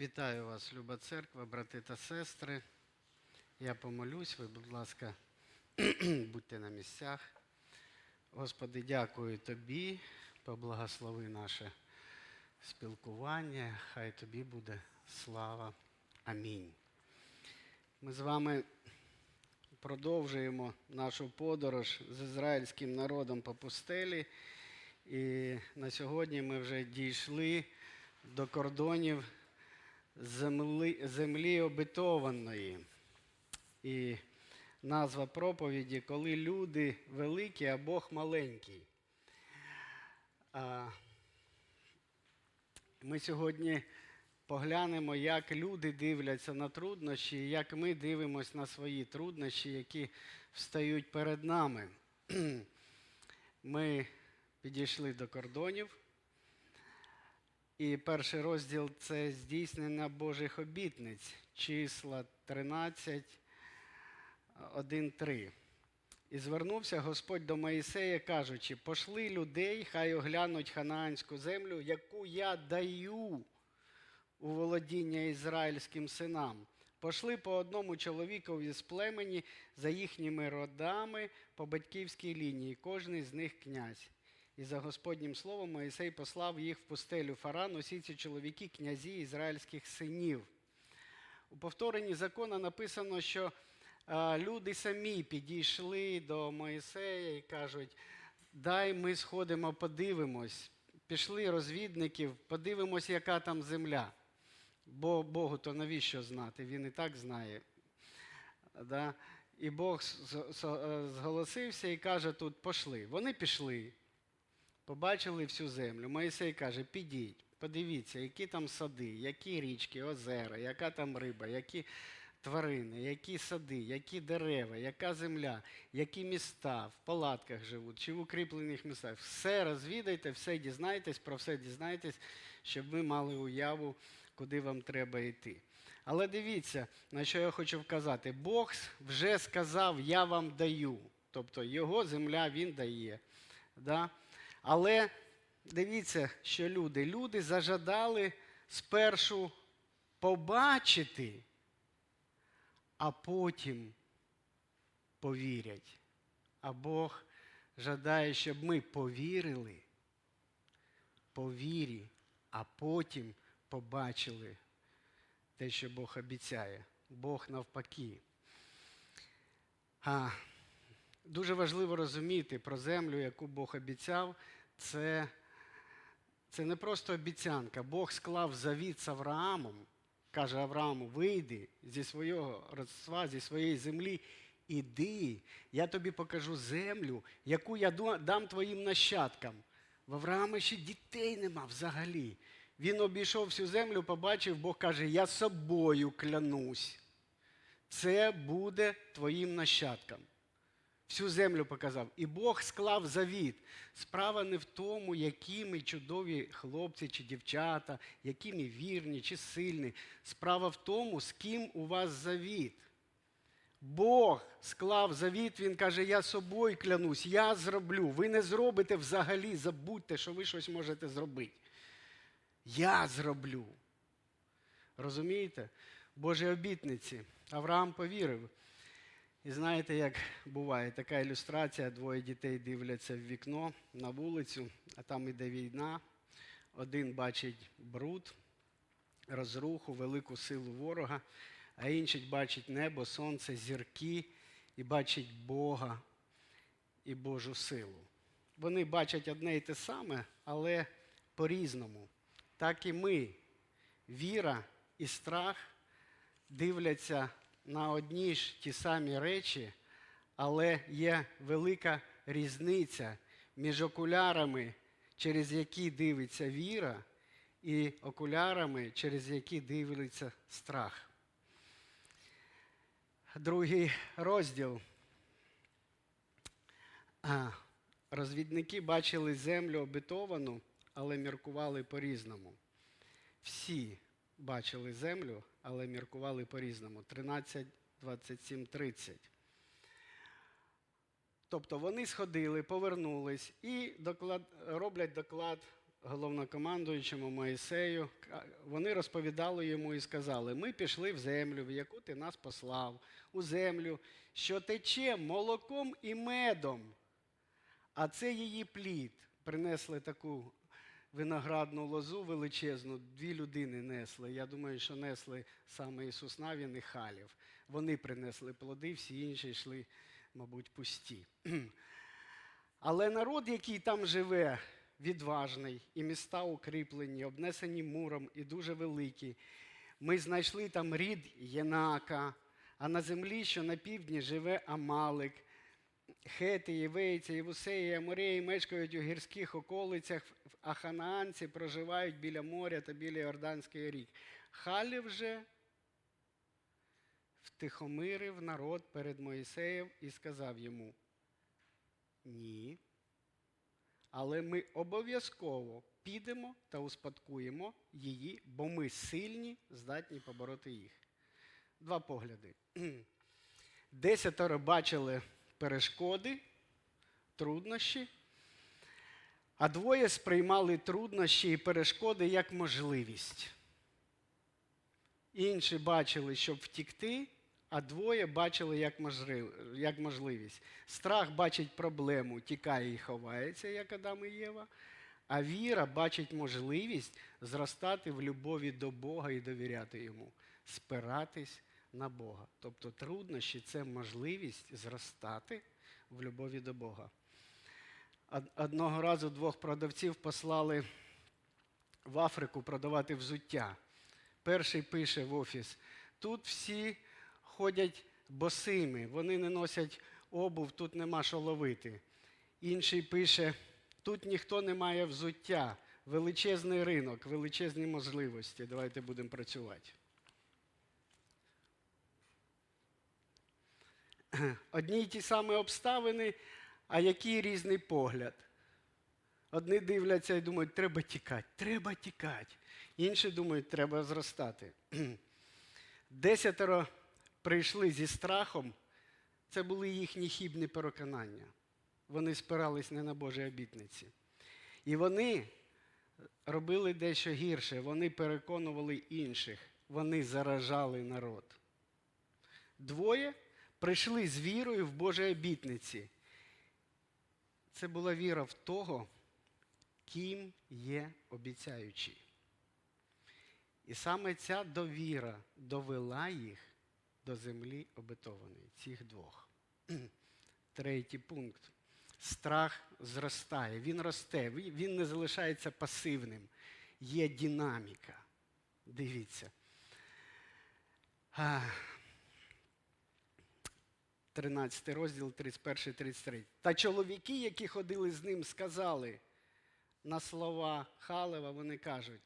Вітаю вас, люба церква, брати та сестри. Я помолюсь, ви, будь ласка, будьте на місцях. Господи, дякую Тобі, поблагослови наше спілкування. Хай Тобі буде слава. Амінь. Ми з вами продовжуємо нашу подорож з ізраїльським народом по пустелі. І на сьогодні ми вже дійшли до кордонів землі, землі обетованої. І назва проповіді Коли люди великі, а Бог маленький. Ми сьогодні поглянемо, як люди дивляться на труднощі, як ми дивимося на свої труднощі, які встають перед нами. Ми підійшли до кордонів. І перший розділ це здійснення Божих обітниць, числа 13, 1, 3. І звернувся Господь до Моїсея, кажучи: пошли людей, хай оглянуть ханаанську землю, яку я даю у володіння ізраїльським синам. Пошли по одному чоловікові з племені за їхніми родами по батьківській лінії, кожний з них князь. І за Господнім словом Моїсей послав їх в пустелю Фаран, усі ці чоловіки, князі ізраїльських синів. У повторенні закона написано, що е, люди самі підійшли до Моїсея і кажуть: дай ми сходимо, подивимось. Пішли розвідників, подивимось, яка там земля. Бо Богу то навіщо знати? Він і так знає. Да? І Бог е, зголосився і каже: тут пошли. Вони пішли побачили всю землю. Моїсей каже: підіть, подивіться, які там сади, які річки, озера, яка там риба, які тварини, які сади, які дерева, яка земля, які міста в палатках живуть чи в укріплених містах. Все розвідайте, все дізнайтесь, про все дізнайтесь, щоб ви мали уяву, куди вам треба йти. Але дивіться, на що я хочу вказати. Бог вже сказав, я вам даю. Тобто його земля він дає. Да? Але дивіться, що люди. Люди зажадали спершу побачити, а потім повірять. А Бог жадає, щоб ми повірили по вірі, а потім побачили те, що Бог обіцяє. Бог навпаки. А, Дуже важливо розуміти про землю, яку Бог обіцяв. Це, це не просто обіцянка. Бог склав завіт з Авраамом, каже Аврааму: вийди зі свого родства, зі своєї землі, іди, я тобі покажу землю, яку я дам твоїм нащадкам. В Авраама ще дітей нема взагалі. Він обійшов всю землю, побачив, Бог каже: Я собою клянусь. Це буде твоїм нащадкам всю землю показав. І Бог склав завіт. Справа не в тому, які ми чудові хлопці чи дівчата, які ми вірні чи сильні. Справа в тому, з ким у вас завіт. Бог склав завіт, він каже: Я собою клянусь, я зроблю. Ви не зробите взагалі, забудьте, що ви щось можете зробити. Я зроблю. Розумієте? Божі обітниці. Авраам повірив. І знаєте, як буває, така ілюстрація, двоє дітей дивляться в вікно на вулицю, а там іде війна. Один бачить бруд, розруху, велику силу ворога, а інший бачить небо, сонце, зірки і бачить Бога і Божу силу. Вони бачать одне і те саме, але по-різному. Так і ми, віра і страх дивляться на одні ж ті самі речі, але є велика різниця між окулярами, через які дивиться віра, і окулярами, через які дивиться страх. Другий розділ. Розвідники бачили землю обетовану, але міркували по-різному. Всі бачили землю, але міркували по-різному. 13, 27, 30. Тобто вони сходили, повернулись і доклад, роблять доклад головнокомандуючому Моїсею. Вони розповідали йому і сказали: Ми пішли в землю, в яку ти нас послав, у землю, що тече молоком і медом, а це її плід. Принесли таку виноградну лозу величезну, дві людини несли. Я думаю, що несли саме Ісус Навін і Халів. Вони принесли плоди, всі інші йшли, мабуть, пусті. Але народ, який там живе, відважний, і міста укріплені, обнесені муром і дуже великі. Ми знайшли там рід Єнака, а на землі, що на півдні, живе Амалик. Хети, Євейці, Євусеї, Амореї мешкають у гірських околицях, а ханаанці проживають біля моря та біля Йорданської рік. Халів же втихомирив народ перед Моїсеєм і сказав йому: Ні. Але ми обов'язково підемо та успадкуємо її, бо ми сильні, здатні побороти їх. Два погляди. Десятеро бачили перешкоди, труднощі, а двоє сприймали труднощі і перешкоди як можливість. Інші бачили, щоб втікти, а двоє бачили як, можливість. Страх бачить проблему, тікає і ховається, як Адам і Єва. А віра бачить можливість зростати в любові до Бога і довіряти йому, спиратись на Бога. Тобто труднощі це можливість зростати в любові до Бога. Одного разу двох продавців послали в Африку продавати взуття. Перший пише в офіс: тут всі ходять босими, вони не носять обув, тут нема що ловити. Інший пише: тут ніхто не має взуття, величезний ринок, величезні можливості. Давайте будемо працювати. Одні й ті самі обставини, а який різний погляд. Одні дивляться і думають, треба тікати, треба тікати. Інші думають, треба зростати. Десятеро прийшли зі страхом. Це були їхні хібні переконання. Вони спирались не на Божі обітниці. І вони робили дещо гірше. Вони переконували інших, вони заражали народ. Двоє прийшли з вірою в Божі обітниці. Це була віра в того, ким є обіцяючий. І саме ця довіра довела їх до землі обетованої, цих двох. Третій пункт. Страх зростає, він росте, він не залишається пасивним. Є динаміка. Дивіться. 13 розділ, 31, 33. Та чоловіки, які ходили з ним, сказали на слова Халева, вони кажуть: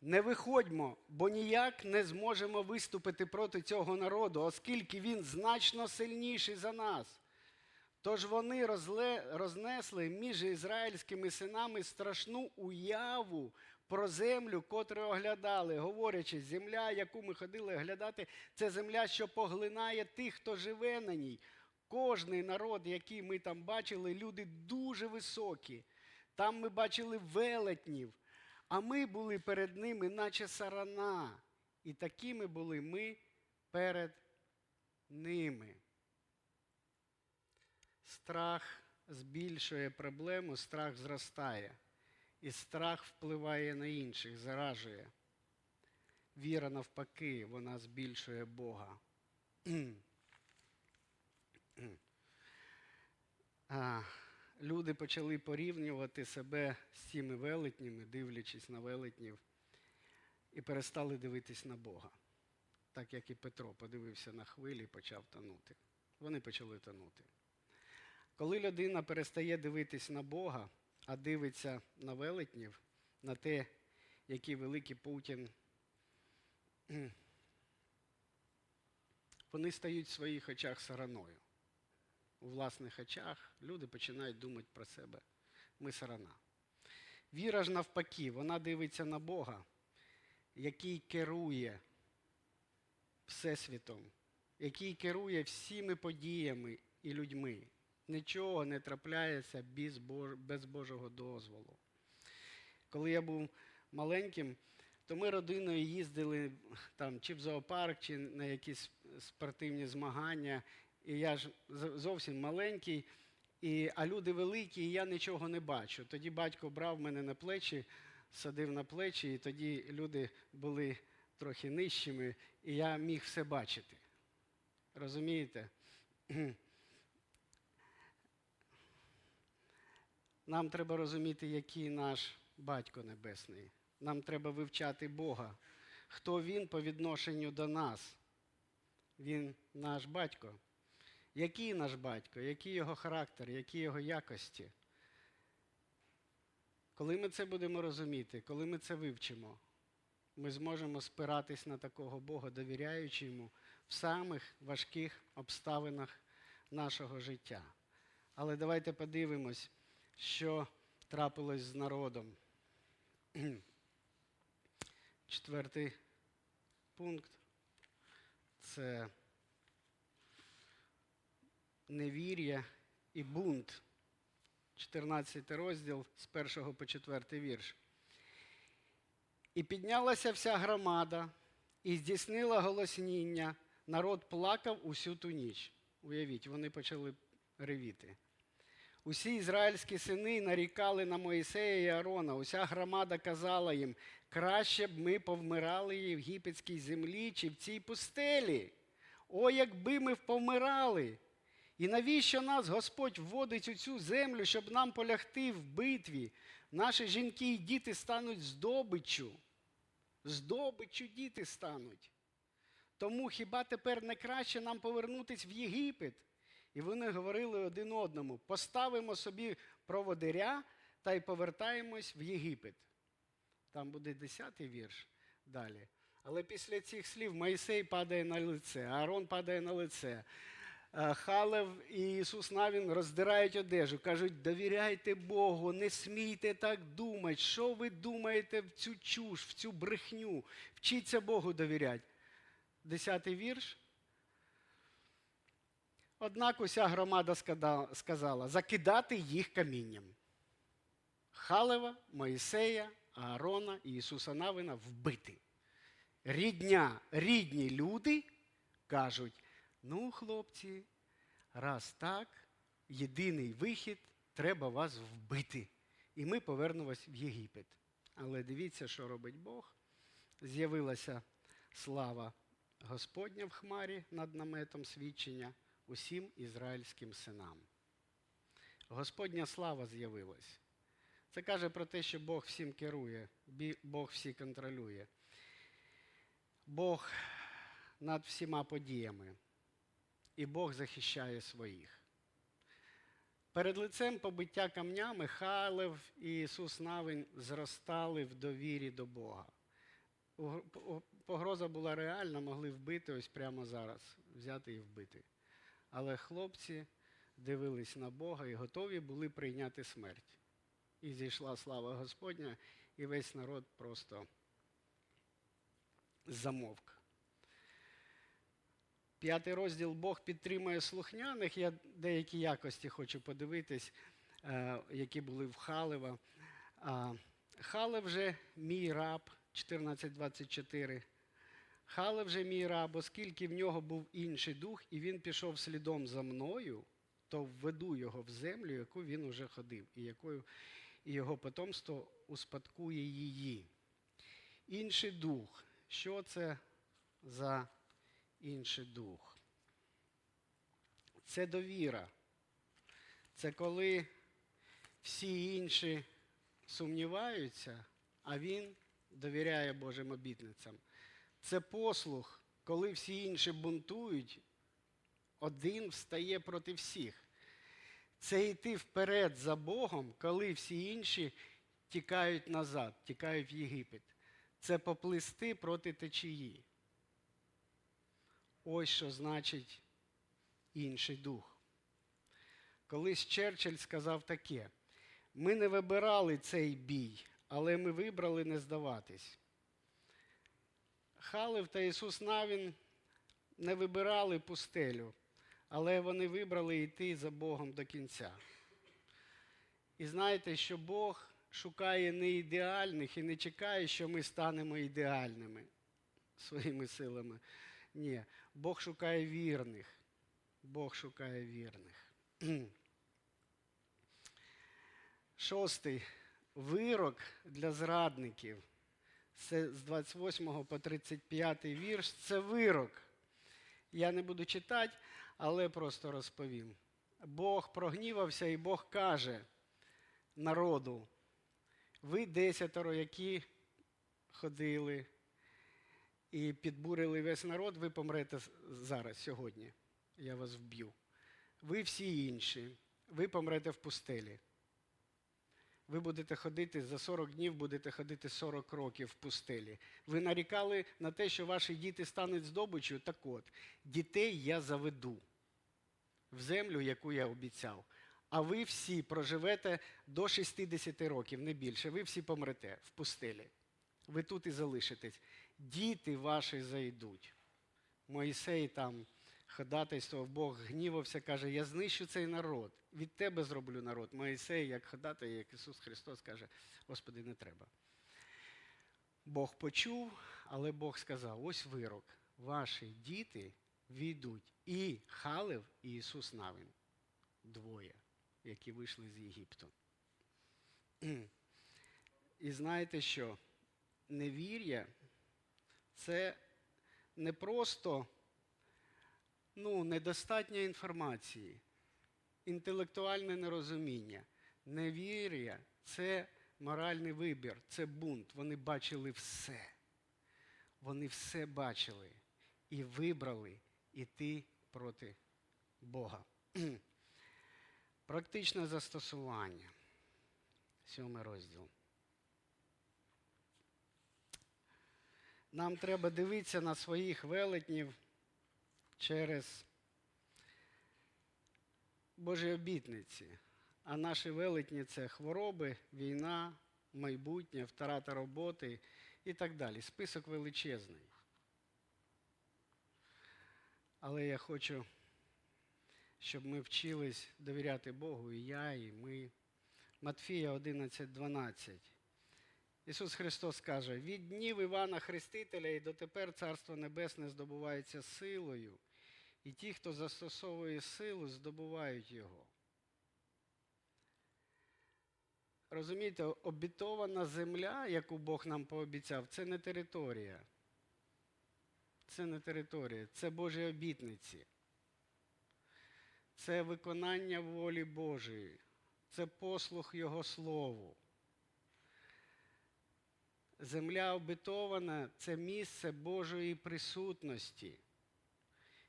не виходьмо, бо ніяк не зможемо виступити проти цього народу, оскільки він значно сильніший за нас. Тож вони розле, рознесли між ізраїльськими синами страшну уяву про землю, котру оглядали, говорячи, земля, яку ми ходили оглядати, це земля, що поглинає тих, хто живе на ній. Кожний народ, який ми там бачили, люди дуже високі. Там ми бачили велетнів, а ми були перед ними, наче сарана. І такими були ми перед ними. Страх збільшує проблему, страх зростає. І страх впливає на інших, заражує. Віра навпаки, вона збільшує Бога. Люди почали порівнювати себе з цими велетнями, дивлячись на велетнів, і перестали дивитись на Бога. Так як і Петро подивився на хвилі і почав тонути. Вони почали тонути. Коли людина перестає дивитись на Бога, а дивиться на велетнів, на те, який великий Путін, вони стають в своїх очах сараною. У власних очах люди починають думати про себе. Ми сарана. Віра ж навпаки, вона дивиться на Бога, який керує Всесвітом, який керує всіми подіями і людьми. Нічого не трапляється без, Бож... без Божого дозволу. Коли я був маленьким, то ми родиною їздили там, чи в зоопарк, чи на якісь спортивні змагання. І я ж зовсім маленький, і, а люди великі, і я нічого не бачу. Тоді батько брав мене на плечі, садив на плечі, і тоді люди були трохи нижчими, і я міг все бачити. Розумієте? Нам треба розуміти, який наш батько небесний. Нам треба вивчати Бога. Хто він по відношенню до нас? Він наш батько. Який наш батько? Який його характер, які його якості? Коли ми це будемо розуміти, коли ми це вивчимо, ми зможемо спиратись на такого Бога, довіряючи йому в самих важких обставинах нашого життя. Але давайте подивимось, що трапилось з народом. Четвертий пункт це невір'я і бунт. 14 розділ з 1 по 4 вірш. І піднялася вся громада, і здійснила голосніння. Народ плакав усю ту ніч. Уявіть, вони почали ревіти. Усі ізраїльські сини нарікали на Моїсея і Аарона. Уся громада казала їм, краще б ми повмирали в єгипетській землі чи в цій пустелі. О, якби ми повмирали! І навіщо нас Господь вводить у цю землю, щоб нам полягти в битві? Наші жінки і діти стануть здобиччю. Здобиччю діти стануть. Тому хіба тепер не краще нам повернутися в Єгипет? І вони говорили один одному: поставимо собі проводиря та й повертаємось в Єгипет. Там буде 10 вірш далі. Але після цих слів Моїсей падає на лице, Аарон падає на лице. Е, Халев і Ісус Навін роздирають одежу, кажуть, довіряйте Богу, не смійте так думати. Що ви думаєте в цю чуш, в цю брехню? Вчіться Богу довіряти. Десятий вірш. Однак уся громада сказала закидати їх камінням. Халева, Моїсея, Аарона і Ісуса Навина вбити. Рідня, рідні люди кажуть: ну, хлопці, раз так, єдиний вихід, треба вас вбити. І ми повернемось в Єгипет. Але дивіться, що робить Бог. З'явилася слава Господня в хмарі над наметом свідчення усім ізраїльським синам. Господня слава з'явилась. Це каже про те, що Бог всім керує, Бог всі контролює. Бог над всіма подіями. І Бог захищає своїх. Перед лицем побиття камнями Халев і Ісус Навин зростали в довірі до Бога. Погроза була реальна, могли вбити ось прямо зараз, взяти і вбити. Але хлопці дивились на Бога і готові були прийняти смерть. І зійшла слава Господня, і весь народ просто замовк. П'ятий розділ Бог підтримує слухняних. Я деякі якості хочу подивитись, е, які були в Халева. Халев же мій раб, 14.24. Халев же мій раб, оскільки в нього був інший дух, і він пішов слідом за мною, то введу його в землю, яку він уже ходив, і якою і його потомство успадкує її. Інший дух. Що це за інший дух? Це довіра. Це коли всі інші сумніваються, а він довіряє Божим обітницям. Це послух, коли всі інші бунтують, один встає проти всіх. Це йти вперед за Богом, коли всі інші тікають назад, тікають в Єгипет. Це поплисти проти течії. Ось що значить інший дух. Колись Черчилль сказав таке: ми не вибирали цей бій, але ми вибрали не здаватись. Халев та Ісус Навін не вибирали пустелю, але вони вибрали йти за Богом до кінця. І знаєте, що Бог шукає не ідеальних і не чекає, що ми станемо ідеальними своїми силами. Ні, Бог шукає вірних. Бог шукає вірних. Шостий вирок для зрадників. Це з 28 по 35 вірш. Це вирок. Я не буду читати, але просто розповім. Бог прогнівався, і Бог каже народу: ви десятеро, які ходили і підбурили весь народ, ви помрете зараз, сьогодні. Я вас вб'ю. Ви всі інші, ви помрете в пустелі. Ви будете ходити за 40 днів, будете ходити 40 років в пустелі. Ви нарікали на те, що ваші діти стануть здобиччю. Так от, дітей я заведу в землю, яку я обіцяв. А ви всі проживете до 60 років, не більше. Ви всі помрете в пустелі. Ви тут і залишитесь. Діти ваші зайдуть. Моїсей там ходатайствував, Бог гнівався, каже: Я знищу цей народ. Від тебе зроблю народ. Моїсей, як ходатай, як Ісус Христос каже, Господи, не треба. Бог почув, але Бог сказав: ось вирок. Ваші діти війдуть. І Халев, і Ісус Навин. Двоє, які вийшли з Єгипту. І знаєте що? Невір'я це не просто ну, недостатня інформації, інтелектуальне нерозуміння. Невір'я це моральний вибір, це бунт. Вони бачили все. Вони все бачили і вибрали іти проти Бога. Практичне застосування. Сьомий розділ. Нам треба дивитися на своїх велетнів через Божі обітниці. А наші велетні це хвороби, війна, майбутнє, втрата роботи і так далі. Список величезний. Але я хочу, щоб ми вчились довіряти Богу, і я, і ми. Матфія 11.12. Ісус Христос каже, від днів Івана Хрестителя і дотепер Царство Небесне здобувається силою, і ті, хто застосовує силу, здобувають його. Розумієте, обітована земля, яку Бог нам пообіцяв, це не територія. Це не територія, це Божі обітниці. Це виконання волі Божої, це послух Його Слову. Земля обітована це місце Божої присутності.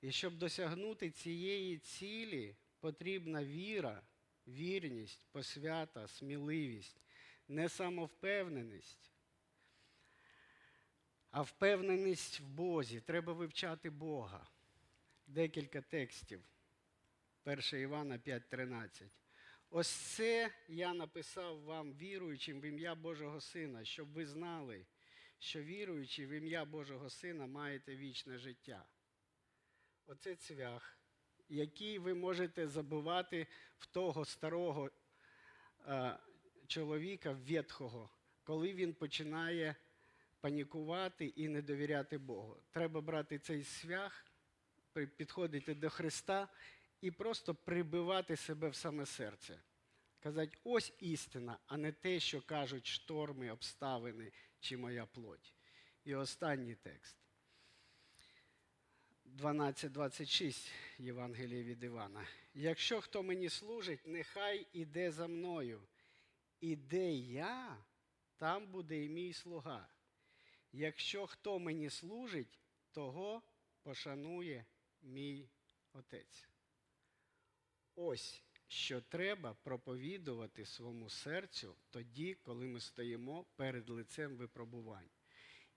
І щоб досягнути цієї цілі, потрібна віра, вірність, посвята, сміливість, не самовпевненість, а впевненість в Бозі. Треба вивчати Бога. Декілька текстів. 1 Івана 5:13. Ось це я написав вам, віруючим в ім'я Божого Сина, щоб ви знали, що віруючи в ім'я Божого Сина маєте вічне життя. Оце цвях, який ви можете забувати в того старого е, чоловіка ветхого, коли він починає панікувати і не довіряти Богу. Треба брати цей свях, підходити до Христа і просто прибивати себе в саме серце. Казати, ось істина, а не те, що кажуть шторми, обставини чи моя плоть. І останній текст. 12.26 Євангелія від Івана. Якщо хто мені служить, нехай іде за мною. І де я, там буде і мій слуга. Якщо хто мені служить, того пошанує мій отець. Ось що треба проповідувати своєму серцю тоді, коли ми стоїмо перед лицем випробувань.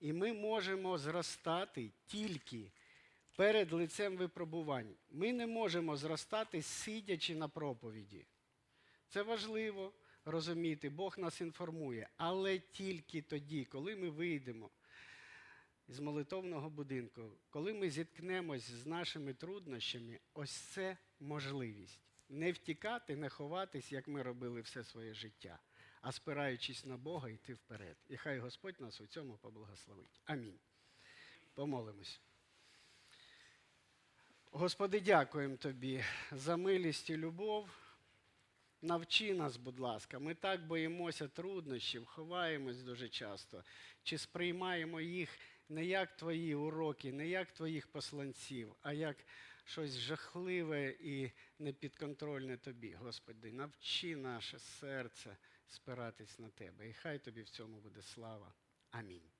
І ми можемо зростати тільки перед лицем випробувань. Ми не можемо зростати, сидячи на проповіді. Це важливо розуміти, Бог нас інформує, але тільки тоді, коли ми вийдемо з молитовного будинку, коли ми зіткнемось з нашими труднощами, ось це можливість. Не втікати, не ховатись, як ми робили все своє життя, а спираючись на Бога, йти вперед. І хай Господь нас у цьому поблагословить. Амінь. Помолимось. Господи, дякуємо Тобі за милість і любов. Навчи нас, будь ласка. Ми так боїмося труднощів, ховаємось дуже часто, чи сприймаємо їх не як твої уроки, не як твоїх посланців, а як щось жахливе і непідконтрольне тобі. Господи, навчи наше серце спиратись на тебе. І хай тобі в цьому буде слава. Амінь.